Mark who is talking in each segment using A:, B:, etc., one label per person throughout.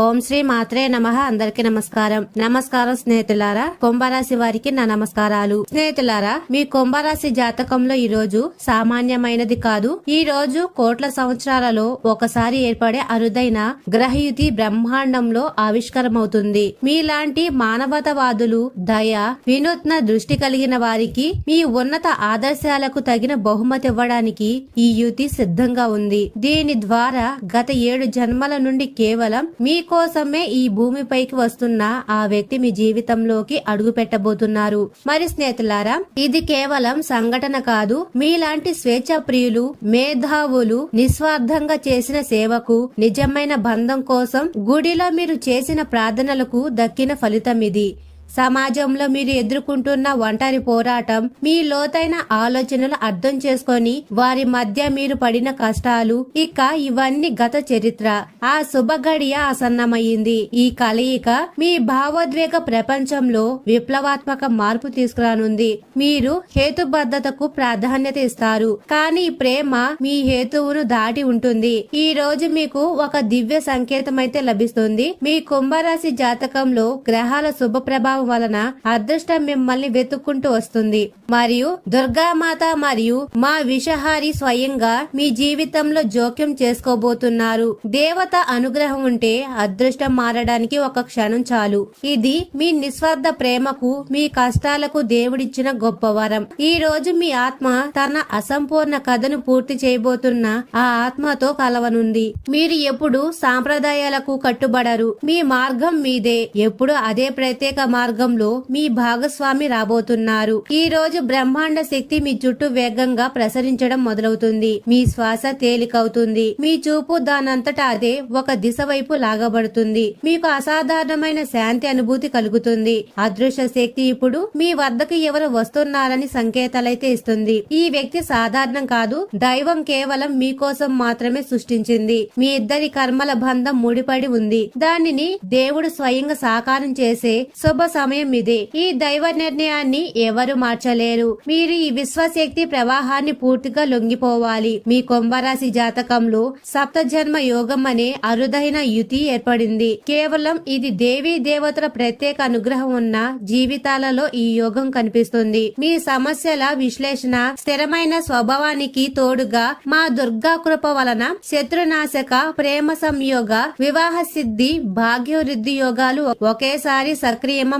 A: ఓం శ్రీ మాత్రే నమ. అందరికి నమస్కారం. నమస్కారం స్నేహితులారా కుంభరాశి వారికి నా నమస్కారాలు. స్నేహితులారా మీ కుంభరాశి జాతకంలో ఈ రోజు సామాన్యమైనది కాదు. ఈ రోజు కోట్ల సంవత్సరాలలో ఒకసారి ఏర్పడే అరుదైన గ్రహయుతి బ్రహ్మాండంలో ఆవిష్కరమవుతుంది. మీలాంటి మానవతవాదులు దయ వినూత్న దృష్టి కలిగిన వారికి మీ ఉన్నత ఆదర్శాలకు తగిన బహుమతి ఇవ్వడానికి ఈ యుతి సిద్ధంగా ఉంది. దీని ద్వారా గత ఏడు జన్మల నుండి కేవలం మీ మీకోసమే ఈ భూమిపైకి వస్తున్న ఆ వ్యక్తి మీ జీవితంలోకి అడుగు పెట్టబోతున్నారు మరి స్నేహితులారా ఇది కేవలం సంఘటన కాదు. మీలాంటి స్వేచ్ఛ ప్రియులు మేధావులు నిస్వార్థంగా చేసిన సేవకు నిజమైన బంధం కోసం గుడిలో మీరు చేసిన ప్రార్థనలకు దక్కిన ఫలితం ఇది. సమాజంలో మీరు ఎదుర్కొంటున్న ఒంటరి పోరాటం మీ లోతైన ఆలోచనలు అర్థం చేసుకొని వారి మధ్య మీరు పడిన కష్టాలు ఇక ఇవన్నీ గత చరిత్ర. ఆ శుభ గడియ ఆసన్నమయ్యింది ఈ కలయిక మీ భావోద్వేగ ప్రపంచంలో విప్లవాత్మక మార్పు తీసుకురానుంది. మీరు హేతుబద్ధతకు ప్రాధాన్యత ఇస్తారు. కానీ ప్రేమ మీ హేతువును దాటి ఉంటుంది. ఈ రోజు మీకు ఒక దివ్య సంకేతం అయితే లభిస్తుంది. మీ కుంభరాశి జాతకంలో గ్రహాల శుభ ప్రభావం వలన అదృష్టం మిమ్మల్ని వెతుక్కుంటూ వస్తుంది. మరియు దుర్గామాత మరియు మా విషహారి స్వయంగా మీ జీవితంలో జోక్యం చేసుకోబోతున్నారు. దేవత అనుగ్రహం ఉంటే అదృష్టం మారడానికి ఒక క్షణం చాలు. ఇది మీ నిస్వార్థ ప్రేమకు మీ కష్టాలకు దేవుడిచ్చిన గొప్ప వరం. ఈ రోజు మీ ఆత్మ తన అసంపూర్ణ కథను పూర్తి చేయబోతున్న ఆ ఆత్మతో కలవనుంది. మీరు ఎప్పుడు సాంప్రదాయాలకు కట్టుబడరు. మీ మార్గం మీదే. ఎప్పుడు అదే ప్రత్యేక మార్గం మార్గంలో మీ భాగస్వామి రాబోతున్నారు. ఈ రోజు బ్రహ్మాండ శక్తి మీ చుట్టూ వేగంగా ప్రసరించడం మొదలవుతుంది. మీ శ్వాస తేలికవుతుంది. మీ చూపు దానంతటా అదే ఒక దిశ వైపు లాగబడుతుంది. మీకు అసాధారణమైన శాంతి అనుభూతి కలుగుతుంది. అదృశ్య శక్తి ఇప్పుడు మీ వద్దకు ఎవరు వస్తున్నారని సంకేతాలైతే ఇస్తుంది. ఈ వ్యక్తి సాధారణం కాదు. దైవం కేవలం మీకోసం మాత్రమే సృష్టించింది. మీ ఇద్దరి కర్మల బంధం ముడిపడి ఉంది. దానిని దేవుడు స్వయంగా సాకారం చేసే శుభ సమయం ఇది. ఈ దైవ నిర్ణయాన్ని ఎవరు మార్చలేరు. మీరు ఈ విశ్వశక్తి ప్రవాహాన్ని పూర్తిగా లొంగిపోవాలి. మీ కుంభరాశి జాతకంలో సప్త జన్మ యోగం అనే అరుదైన యుతి ఏర్పడింది. కేవలం ఇది దేవీ దేవతల ప్రత్యేక అనుగ్రహం ఉన్న జీవితాలలో ఈ యోగం కనిపిస్తుంది. మీ సమస్యల విశ్లేషణ స్థిరమైన స్వభావానికి తోడుగా మా దుర్గా కృప వలన శత్రునాశక ప్రేమ సంయోగ వివాహ సిద్ధి భాగ్యవృద్ధి యోగాలు ఒకేసారి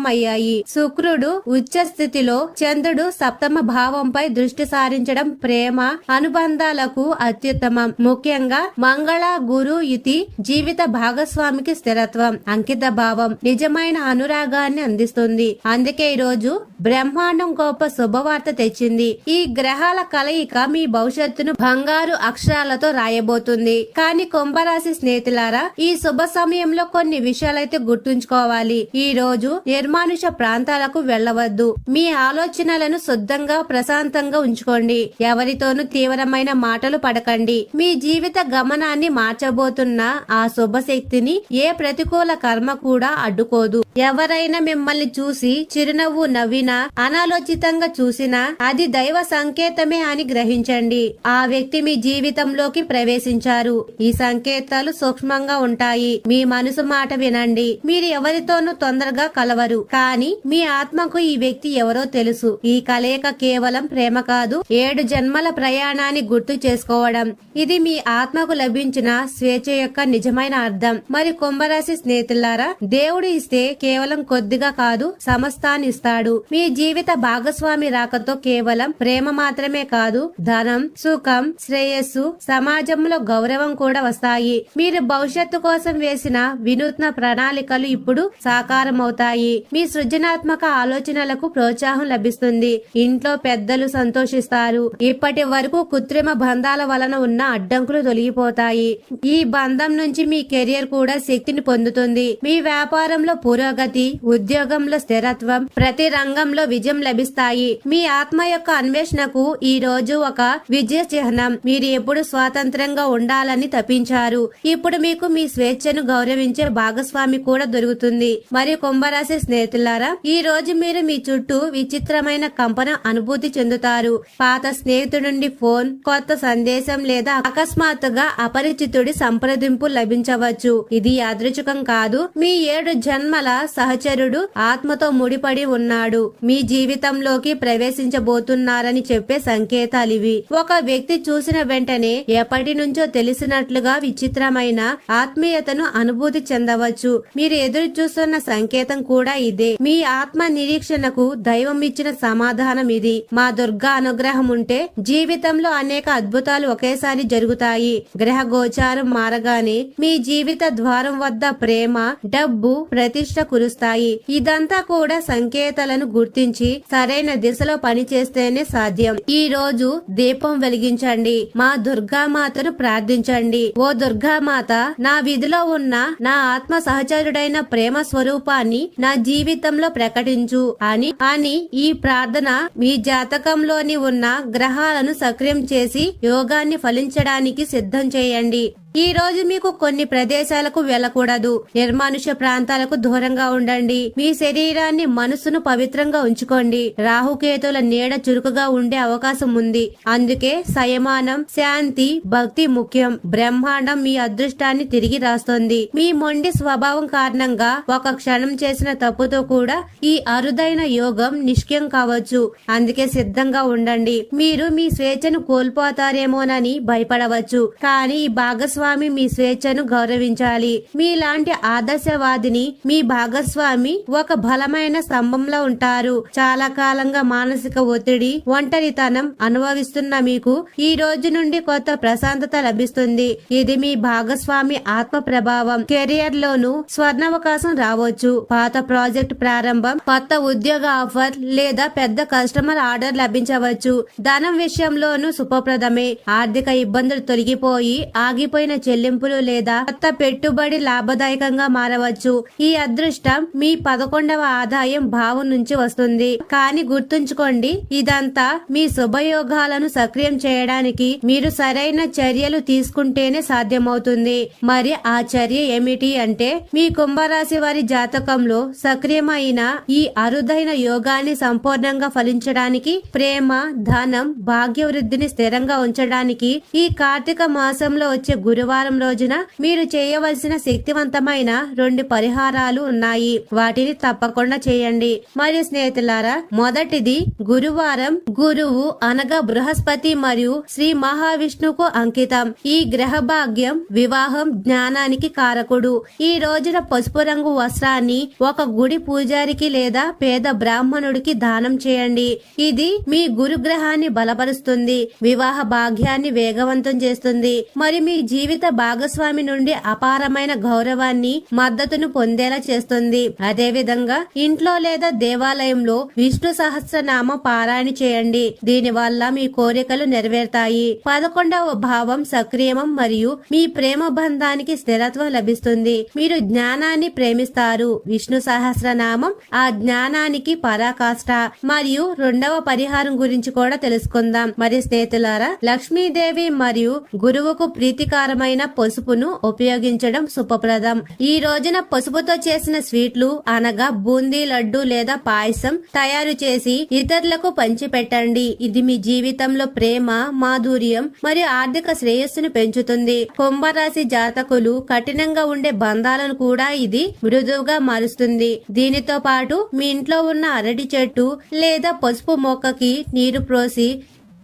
A: అయ్యాయి శుక్రుడు ఉచ్చ స్థితిలో చంద్రుడు సప్తమ భావంపై దృష్టి సారించడం ప్రేమ అనుబంధాలకు అత్యుత్తమం. ముఖ్యంగా మంగళ గురు యుతి జీవిత భాగస్వామికి స్థిరత్వం అంకిత భావం నిజమైన అనురాగాన్ని అందిస్తుంది. అందుకే ఈ రోజు బ్రహ్మాండం గొప్ప శుభవార్త తెచ్చింది. ఈ గ్రహాల కలయిక మీ భవిష్యత్తును బంగారు అక్షరాలతో రాయబోతుంది. కానీ కుంభరాశి స్నేహితులారా ఈ శుభ సమయంలో కొన్ని విషయాలైతే గుర్తుంచుకోవాలి. ఈ రోజు అమానుష ప్రాంతాలకు వెళ్ళవద్దు. మీ ఆలోచనలను శుద్ధంగా ప్రశాంతంగా ఉంచుకోండి. ఎవరితోనూ తీవ్రమైన మాటలు పడకండి. మీ జీవిత గమనాన్ని మార్చబోతున్న ఆ శుభశక్తిని ఏ ప్రతికూల కర్మ కూడా అడ్డుకోదు. ఎవరైనా మిమ్మల్ని చూసి చిరునవ్వు నవ్వినా అనాలోచితంగా చూసినా అది దైవ సంకేతమే అని గ్రహించండి. ఆ వ్యక్తి మీ జీవితంలోకి ప్రవేశించారు. ఈ సంకేతాలు సూక్ష్మంగా ఉంటాయి. మీ మనసు మాట వినండి. మీరు ఎవరితోనూ తొందరగా కలవరు. కానీ మీ ఆత్మకు ఈ వ్యక్తి ఎవరో తెలుసు. ఈ కలయిక కేవలం ప్రేమ కాదు ఏడు జన్మల ప్రయాణాన్ని గుర్తు చేసుకోవడం. ఇది మీ ఆత్మకు లభించిన స్వేచ్ఛ యొక్క నిజమైన అర్థం. మరి కుంభరాశి స్నేహితులారా దేవుడు ఇస్తే కేవలం కొద్దిగా కాదు సమస్తాన్ని ఇస్తాడు. మీ జీవిత భాగస్వామి రాకతో కేవలం ప్రేమ మాత్రమే కాదు ధనం సుఖం శ్రేయస్సు సమాజంలో గౌరవం కూడా వస్తాయి. మీరు భవిష్యత్తు కోసం వేసిన వినూత్న ప్రణాళికలు ఇప్పుడు సాకారం అవుతాయి మీ సృజనాత్మక ఆలోచనలకు ప్రోత్సాహం లభిస్తుంది. ఇంట్లో పెద్దలు సంతోషిస్తారు. ఇప్పటి వరకు కృత్రిమ బంధాల వలన ఉన్న అడ్డంకులు తొలగిపోతాయి. ఈ బంధం నుంచి మీ కెరియర్ కూడా శక్తిని పొందుతుంది. మీ వ్యాపారంలో పురోగతి ఉద్యోగంలో స్థిరత్వం ప్రతి రంగంలో విజయం లభిస్తాయి. మీ ఆత్మ యొక్క అన్వేషణకు ఈ రోజు ఒక విజయ చిహ్నం. మీరు ఎప్పుడు స్వాతంత్రంగా ఉండాలని తప్పించారు ఇప్పుడు మీకు మీ స్వేచ్ఛను గౌరవించే భాగస్వామి కూడా దొరుకుతుంది. మరియు కుంభరాశి స్నేహ స్నేహితులారా ఈ రోజు మీరు మీ చుట్టూ విచిత్రమైన కంపన అనుభూతి చెందుతారు. పాత స్నేహితుడి నుండి ఫోన్ కొత్త సందేశం లేదా అకస్మాత్తుగా అపరిచితుడి సంప్రదింపు లభించవచ్చు. ఇది యాదృచ్ఛికం కాదు. మీ ఏడు జన్మల సహచరుడు ఆత్మతో ముడిపడి ఉన్నాడు. మీ జీవితంలోకి ప్రవేశించబోతున్నారని చెప్పే సంకేతాలివి ఒక వ్యక్తి చూసిన వెంటనే ఎప్పటి నుంచో తెలిసినట్లుగా విచిత్రమైన ఆత్మీయతను అనుభూతి చెందవచ్చు. మీరు ఎదురు చూస్తున్న సంకేతం కూడా ఇది. మీ ఆత్మ నిరీక్షణకు దైవం ఇచ్చిన సమాధానం ఇది. మా దుర్గా అనుగ్రహం ఉంటే జీవితంలో అనేక అద్భుతాలు ఒకేసారి జరుగుతాయి. గ్రహ గోచారం మారగానే మీ జీవిత ద్వారం వద్ద ప్రేమ డబ్బు ప్రతిష్ట కురుస్తాయి. ఇదంతా కూడా సంకేతాలను గుర్తించి సరైన దిశలో పనిచేస్తేనే సాధ్యం. ఈ రోజు దీపం వెలిగించండి. మా దుర్గామాతను ప్రార్థించండి. ఓ దుర్గామాత నా విధిలో ఉన్న నా ఆత్మ సహచరుడైన ప్రేమ స్వరూపాన్ని నా జీవితంలో ప్రకటించు అని అని ఈ ప్రార్థన మీ జాతకంలోని ఉన్న గ్రహాలను సక్రియం చేసి యోగాన్ని ఫలించడానికి సిద్ధం చేయండి. ఈ రోజు మీకు కొన్ని ప్రదేశాలకు వెళ్ళకూడదు. నిర్మానుష్య ప్రాంతాలకు దూరంగా ఉండండి. మీ శరీరాన్ని మనసును పవిత్రంగా ఉంచుకోండి. రాహుకేతుల నీడ చురుకుగా ఉండే అవకాశం ఉంది. అందుకే సంయమానం శాంతి భక్తి ముఖ్యం. బ్రహ్మాండం మీ అదృష్టాన్ని తిరిగి రాస్తుంది. మీ మొండి స్వభావం కారణంగా ఒక క్షణం చేసిన తప్పుతో కూడా ఈ అరుదైన యోగం నిష్క్యం కావచ్చు. అందుకే సిద్ధంగా ఉండండి. మీరు మీ స్వేచ్ఛను కోల్పోతారేమోనని భయపడవచ్చు. కానీ ఈ భాగస్వామి మీ స్వేచ్ఛను గౌరవించాలి. మీలాంటి ఆదర్శవాదిని మీ భాగస్వామి ఒక బలమైన స్తంభంలో ఉంటారు. చాలా కాలంగా మానసిక ఒత్తిడి ఒంటరితనం అనుభవిస్తున్న మీకు ఈ రోజు నుండి కొత్త ప్రశాంతత లభిస్తుంది. ఇది మీ భాగస్వామి ఆత్మ ప్రభావం. కెరియర్ లోను స్వర్ణావకాశం రావచ్చు. పాత ప్రాజెక్ట్ ప్రారంభం కొత్త ఉద్యోగ ఆఫర్ లేదా పెద్ద కస్టమర్ ఆర్డర్ లభించవచ్చు. ధనం విషయంలోనూ శుభప్రదమే. ఆర్థిక ఇబ్బందులు తొలగిపోయి ఆగిపోయిన చెల్లింపులు లేదా కొత్త పెట్టుబడి లాభదాయకంగా మారవచ్చు. ఈ అదృష్టం మీ పదకొండవ ఆదాయం భావం నుంచి వస్తుంది. కానీ గుర్తుంచుకోండి ఇదంతా మీ శుభయోగాలను సక్రియం చేయడానికి మీరు సరైన చర్యలు తీసుకుంటేనే సాధ్యమవుతుంది. మరి ఆ చర్య ఏమిటి అంటే మీ కుంభరాశి వారి జాతకంలో సక్రియమైన ఈ అరుదైన యోగాన్ని సంపూర్ణంగా ఫలించడానికి ప్రేమ ధనం భాగ్య వృద్ధిని స్థిరంగా ఉంచడానికి ఈ కార్తీక మాసంలో వచ్చే గురువారం రోజున మీరు చేయవలసిన శక్తివంతమైన రెండు పరిహారాలు ఉన్నాయి. వాటిని తప్పకుండా చేయండి. మరియు స్నేహితులారా మొదటిది గురువారం గురువు అనగా బృహస్పతి మరియు శ్రీ మహావిష్ణువుకు అంకితం. ఈ గ్రహ భాగ్యం వివాహం జ్ఞానానికి కారకుడు. ఈ రోజున పసుపు రంగు వస్త్రాన్ని ఒక గుడి పూజారికి లేదా పేద బ్రాహ్మణుడికి దానం చేయండి. ఇది మీ గురుగ్రహాన్ని బలపరుస్తుంది. వివాహ భాగ్యాన్ని వేగవంతం చేస్తుంది. మరి మీ జీవిత భాగస్వామి నుండి అపారమైన గౌరవాన్ని మద్దతును పొందేలా చేస్తుంది. అదేవిధంగా ఇంట్లో లేదా దేవాలయంలో విష్ణు సహస్రనామ పారాయణ చేయండి. దీని వల్ల మీ కోరికలు నెరవేరుతాయి. పదకొండవ భావం సక్రియం మరియు మీ ప్రేమ బంధానికి స్థిరత్వం లభిస్తుంది. మీరు జ్ఞానాన్ని ప్రేమిస్తారు. విష్ణు సహస్రనామం ఆ జ్ఞానానికి పరాకాష్ట. మరియు రెండవ పరిహారం గురించి కూడా తెలుసుకుందాం. మరి స్నేహితులారా లక్ష్మీదేవి మరియు గురువుకు ప్రీతికారం ప్రీతికరమైన పసుపును ఉపయోగించడం శుభప్రదం. ఈ రోజున పసుపుతో చేసిన స్వీట్లు అనగా బూందీ లడ్డు లేదా పాయసం తయారు చేసి ఇతరులకు పంచిపెట్టండి. ఇది మీ జీవితంలో ప్రేమ మాధుర్యం మరియు ఆర్థిక శ్రేయస్సును పెంచుతుంది. కుంభరాశి జాతకులు కఠినంగా ఉండే బంధాలను కూడా ఇది మృదువుగా మారుస్తుంది. దీనితో పాటు మీ ఇంట్లో ఉన్న అరటి చెట్టు లేదా పసుపు మొక్కకి నీరు ప్రోసి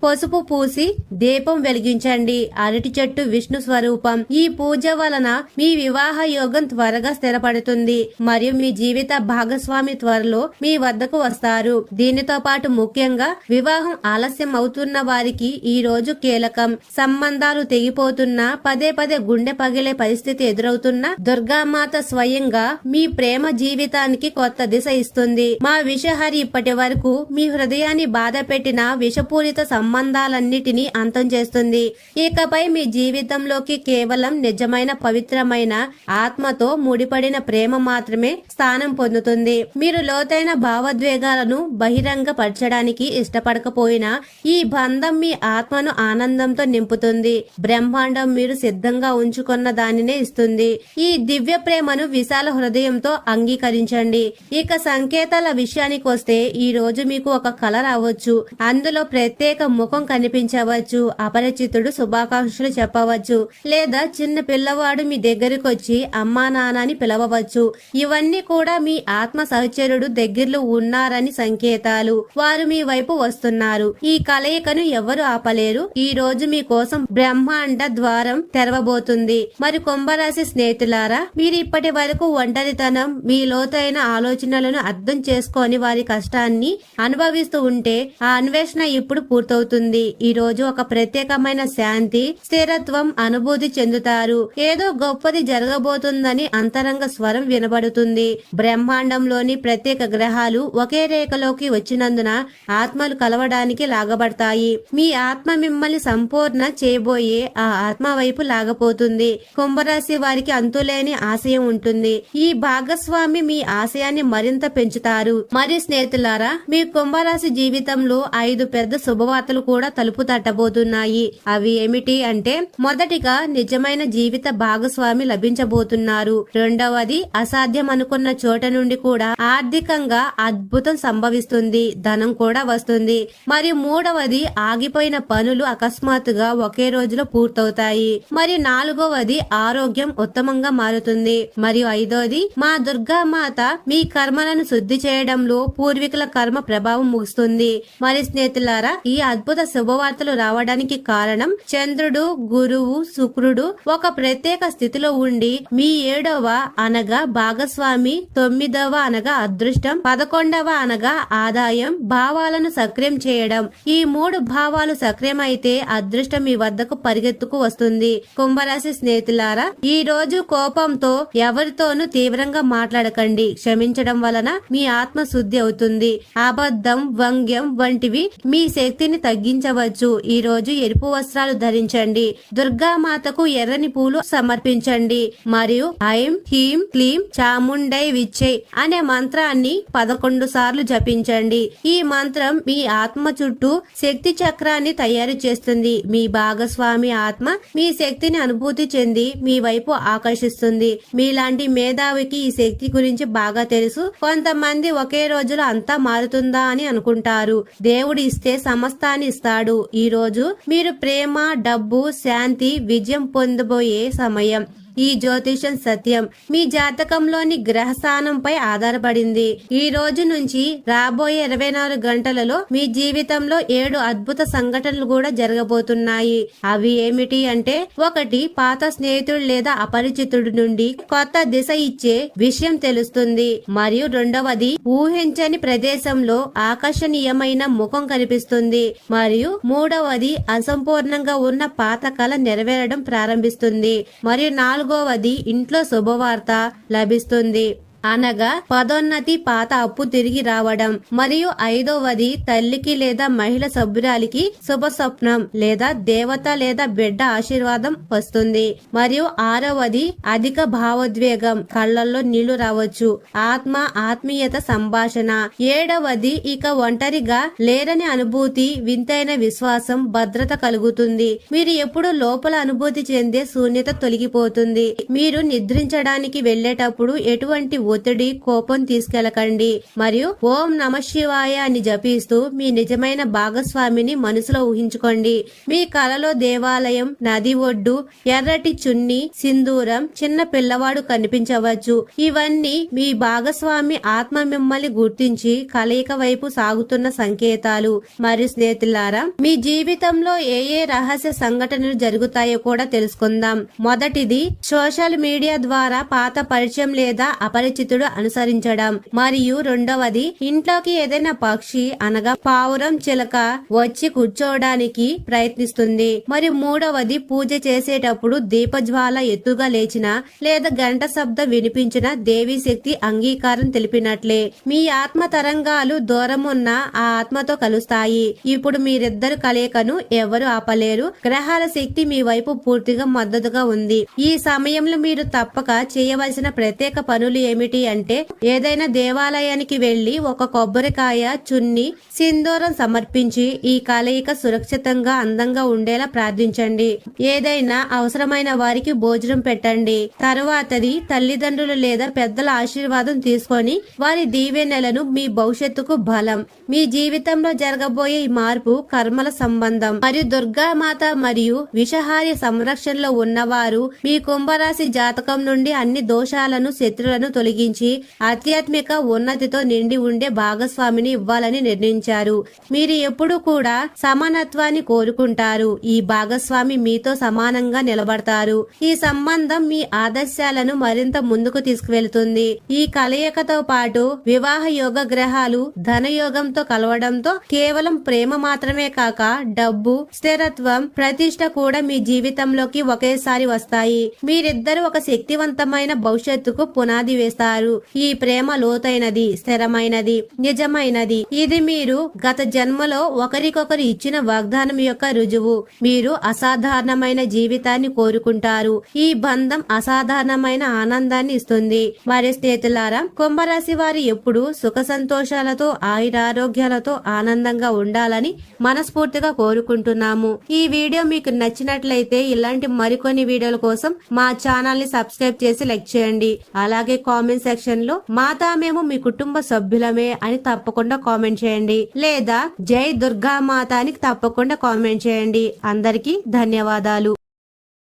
A: పసుపు పూసి దీపం వెలిగించండి. అరటి చెట్టు విష్ణు స్వరూపం. ఈ పూజ వలన మీ వివాహ యోగం త్వరగా స్థిరపడుతుంది. మరియు మీ జీవిత భాగస్వామి త్వరలో మీ వద్దకు వస్తారు. దీనితో పాటు ముఖ్యంగా వివాహం ఆలస్యం అవుతున్న వారికి ఈ రోజు కీలకం. సంబంధాలు తెగిపోతున్నా పదే పదే గుండె పగిలే పరిస్థితి ఎదురవుతున్న దుర్గామాత స్వయంగా మీ ప్రేమ జీవితానికి కొత్త దిశ ఇస్తుంది. మా విషహరి ఇప్పటి వరకు మీ హృదయాన్ని బాధ పెట్టిన విషపూరిత సంబంధం సంబంధాలన్నిటినీ అంతం చేస్తుంది. ఇకపై మీ జీవితంలోకి కేవలం నిజమైన పవిత్రమైన ఆత్మతో ముడిపడిన ప్రేమ మాత్రమే స్థానం పొందుతుంది. మీరు లోతైన భావోద్వేగాలను బహిరంగపరచడానికి ఇష్టపడకపోయినా ఈ బంధం మీ ఆత్మను ఆనందంతో నింపుతుంది. బ్రహ్మాండం మీరు సిద్ధంగా ఉంచుకున్న దానినే ఇస్తుంది. ఈ దివ్య ప్రేమను విశాల హృదయంతో అంగీకరించండి. ఇక సంకేతాల విషయానికి వస్తే ఈ రోజు మీకు ఒక కళ రావచ్చు. అందులో ప్రత్యేక ముఖం కనిపించవచ్చు అపరిచితుడు శుభాకాంక్షలు చెప్పవచ్చు లేదా చిన్న పిల్లవాడు మీ దగ్గరికి వచ్చి అమ్మా నాన్న అని పిలవవచ్చు. ఇవన్నీ కూడా మీ ఆత్మ సహచరుడు దగ్గరలో ఉన్నారని సంకేతాలు. వారు మీ వైపు వస్తున్నారు. ఈ కలయికను ఎవరు ఆపలేరు. ఈ రోజు మీ కోసం బ్రహ్మాండ ద్వారం తెరవబోతుంది. మరి కుంభరాశి స్నేహితులారా మీరు ఇప్పటి వరకు ఒంటరితనం మీ లోతైన ఆలోచనలను అర్థం చేసుకొని వారి కష్టాన్ని అనుభవిస్తూ ఉంటే ఆ అన్వేషణ ఇప్పుడు పూర్తవుతుంది. ఈ రోజు ఒక ప్రత్యేకమైన శాంతి స్థిరత్వం అనుభూతి చెందుతారు. ఏదో గొప్పది జరగబోతుందని అంతరంగ స్వరం వినబడుతుంది. బ్రహ్మాండంలోని ప్రత్యేక గ్రహాలు ఒకే రేఖలోకి వచ్చినందున ఆత్మలు కలవడానికి లాగబడతాయి. మీ ఆత్మ మిమ్మల్ని సంపూర్ణ చేయబోయే ఆ ఆత్మ వైపు లాగపోతుంది. కుంభరాశి వారికి అంతులేని ఆశయం ఉంటుంది. ఈ భాగస్వామి మీ ఆశయాన్ని మరింత పెంచుతారు. మరి స్నేహితులారా మీ కుంభరాశి జీవితంలో ఐదు పెద్ద శుభవార్తలు కూడా తలుపు తట్టబోతున్నాయి. అవి ఏమిటి అంటే మొదటిగా నిజమైన జీవిత భాగస్వామి లభించబోతున్నారు. రెండవది అసాధ్యం అనుకున్న చోట నుండి కూడా ఆర్థికంగా అద్భుతం సంభవిస్తుంది. ధనం కూడా వస్తుంది. మరియు మూడవది ఆగిపోయిన పనులు అకస్మాత్తుగా ఒకే రోజులో పూర్తవుతాయి. మరి నాలుగవది ఆరోగ్యం ఉత్తమంగా మారుతుంది. మరియు ఐదవది మా దుర్గా మాత మీ కర్మలను శుద్ధి చేయడంలో పూర్వీకుల కర్మ ప్రభావం ముగుస్తుంది. మరి స్నేహితులారా ఈ అద్భుత శుభవార్తలు రావడానికి కారణం చంద్రుడు గురువు శుక్రుడు ఒక ప్రత్యేక స్థితిలో ఉండి మీ ఏడవ అనగా భాగస్వామి తొమ్మిదవ అనగా అదృష్టం పదకొండవ అనగా ఆదాయం భావాలను సక్రియం చేయడం. ఈ మూడు భావాలు సక్రియమైతే అదృష్టం మీ వద్దకు పరిగెత్తుకు వస్తుంది. కుంభరాశి స్నేహితులారా ఈ రోజు కోపంతో ఎవరితోనూ తీవ్రంగా మాట్లాడకండి. క్షమించడం వలన మీ ఆత్మ శుద్ధి అవుతుంది. అబద్ధం వ్యంగ్యం వంటివి మీ శక్తిని తగ్గించవచ్చు. ఈ రోజు ఎరుపు వస్త్రాలు ధరించండి. దుర్గామాతకు ఎర్రని పూలు సమర్పించండి. మరియు ఐం హీం క్లీం చాముండై విచ్చై అనే మంత్రాన్ని పదకొండు సార్లు జపించండి. ఈ మంత్రం మీ ఆత్మ చుట్టూ శక్తి చక్రాన్ని తయారు చేస్తుంది. మీ భాగస్వామి ఆత్మ మీ శక్తిని అనుభూతి చెంది మీ వైపు ఆకర్షిస్తుంది. మీలాంటి మేధావికి ఈ శక్తి గురించి బాగా తెలుసు. కొంతమంది ఒకే రోజులో అంతా మారుతుందా అని అనుకుంటారు. దేవుడు ఇస్తే సమస్తాన్ని ఇస్తాడు ఈరోజు మీరు ప్రేమ డబ్బు శాంతి విజయం పొందబోయే సమయం. ఈ జ్యోతిషం సత్యం. మీ జాతకంలోని గ్రహ స్థానంపై ఆధారపడింది. ఈ రోజు నుంచి రాబోయే ఇరవై నాలుగు గంటలలో మీ జీవితంలో ఏడు అద్భుత సంఘటనలు కూడా జరగబోతున్నాయి. అవి ఏమిటి అంటే ఒకటి పాత స్నేహితుడు లేదా అపరిచితుడి నుండి కొత్త దిశ ఇచ్చే విషయం తెలుస్తుంది. మరియు రెండవది ఊహించని ప్రదేశంలో ఆకర్షణీయమైన ముఖం కనిపిస్తుంది. మరియు మూడవది అసంపూర్ణంగా ఉన్న పాత కళ నెరవేరడం ప్రారంభిస్తుంది. మరియు నాలుగు నాలుగవది ఇంట్లో శుభవార్త లభిస్తుంది. అనగా పదోన్నతి పాత అప్పు తిరిగి రావడం మరియు ఐదవది తల్లికి లేదా మహిళ సభ్యురాలికి శుభ స్వప్నం లేదా దేవత లేదా బిడ్డ ఆశీర్వాదం వస్తుంది. మరియు ఆరవది అధిక భావోద్వేగం కళ్ళల్లో నీళ్ళు రావచ్చు. ఆత్మ ఆత్మీయత సంభాషణ. ఏడవది ఇక ఒంటరిగా లేరని అనుభూతి వింతైన విశ్వాసం భద్రత కలుగుతుంది. మీరు ఎప్పుడు లోపల అనుభూతి చెందే శూన్యత తొలగిపోతుంది. మీరు నిద్రించడానికి వెళ్ళేటప్పుడు ఎటువంటి ఒత్తిడి కోపం తీసుకెళ్ళకండి మరియు ఓం నమ శివాయ అని జపిస్తూ మీ నిజమైన భాగస్వామిని మనసులో ఊహించుకోండి. మీ కలలో దేవాలయం నది ఒడ్డు ఎర్రటి చున్ని సింధూరం చిన్న పిల్లవాడు కనిపించవచ్చు. ఇవన్నీ మీ భాగస్వామి ఆత్మ మిమ్మల్ని గుర్తించి కలయిక వైపు సాగుతున్న సంకేతాలు. మరియు స్నేహితులారా మీ జీవితంలో ఏ ఏ రహస్య సంఘటనలు జరుగుతాయో కూడా తెలుసుకుందాం. మొదటిది సోషల్ మీడియా ద్వారా పాత పరిచయం లేదా అపరిచిత అపరిచితుడు అనుసరించడం. మరియు రెండవది ఇంట్లోకి ఏదైనా పక్షి అనగా పావురం చిలక వచ్చి కూర్చోవడానికి ప్రయత్నిస్తుంది. మరియు మూడవది పూజ చేసేటప్పుడు దీపజ్వాల ఎత్తుగా లేచిన లేదా గంట శబ్దం వినిపించిన దేవీ శక్తి అంగీకారం తెలిపినట్లే. మీ ఆత్మ తరంగాలు దూరం ఉన్న ఆ ఆత్మతో కలుస్తాయి. ఇప్పుడు మీరిద్దరు కలయికను ఎవరు ఆపలేరు. గ్రహాల శక్తి మీ వైపు పూర్తిగా మద్దతుగా ఉంది. ఈ సమయంలో మీరు తప్పక చేయవలసిన ప్రత్యేక పనులు ఏమిటి? అంటే ఏదైనా దేవాలయానికి వెళ్ళి ఒక కొబ్బరికాయ చున్ని సింధూరం సమర్పించి ఈ కలయిక సురక్షితంగా అందంగా ఉండేలా ప్రార్థించండి. ఏదైనా అవసరమైన వారికి భోజనం పెట్టండి. తరువాతది తల్లిదండ్రులు లేదా పెద్దల ఆశీర్వాదం తీసుకొని వారి దీవెనలను మీ భవిష్యత్తుకు బలం. మీ జీవితంలో జరగబోయే ఈ మార్పు కర్మల సంబంధం. మరియు దుర్గామాత మరియు విషహారి సంరక్షణలో ఉన్నవారు మీ కుంభరాశి జాతకం నుండి అన్ని దోషాలను శత్రులను తొలగి కలిగించి ఆధ్యాత్మిక ఉన్నతితో నిండి ఉండే భాగస్వామిని ఇవ్వాలని నిర్ణయించారు. మీరు ఎప్పుడు కూడా సమానత్వాన్ని కోరుకుంటారు. ఈ భాగస్వామి మీతో సమానంగా నిలబడతారు. ఈ సంబంధం మీ ఆదర్శాలను మరింత ముందుకు తీసుకువెళుతుంది. ఈ కలయికతో పాటు వివాహ యోగ గ్రహాలు ధనయోగంతో కలవడంతో కేవలం ప్రేమ మాత్రమే కాక డబ్బు స్థిరత్వం ప్రతిష్ట కూడా మీ జీవితంలోకి ఒకేసారి వస్తాయి. మీరిద్దరు ఒక శక్తివంతమైన భవిష్యత్తుకు పునాది వేస్తారు. ఈ ప్రేమ లోతైనది స్థిరమైనది నిజమైనది. ఇది మీరు గత జన్మలో ఒకరికొకరు ఇచ్చిన వాగ్దానం యొక్క రుజువు. మీరు అసాధారణమైన జీవితాన్ని కోరుకుంటారు. ఈ బంధం అసాధారణమైన ఆనందాన్ని ఇస్తుంది. వారి స్నేహితులారా కుంభరాశి వారు ఎప్పుడు సుఖ సంతోషాలతో ఆయురారోగ్యాలతో ఆనందంగా ఉండాలని మనస్ఫూర్తిగా కోరుకుంటున్నాము. ఈ వీడియో మీకు నచ్చినట్లయితే ఇలాంటి మరికొన్ని వీడియోల కోసం మా ఛానల్ని సబ్స్క్రైబ్ చేసి లైక్ చేయండి. అలాగే కామెంట్ సెక్షన్లో మాతా మేము మీ కుటుంబ సభ్యులమే అని తప్పకుండా కామెంట్ చేయండి. లేదా జై దుర్గా మాత అని తప్పకుండా కామెంట్ చేయండి. అందరికీ ధన్యవాదాలు.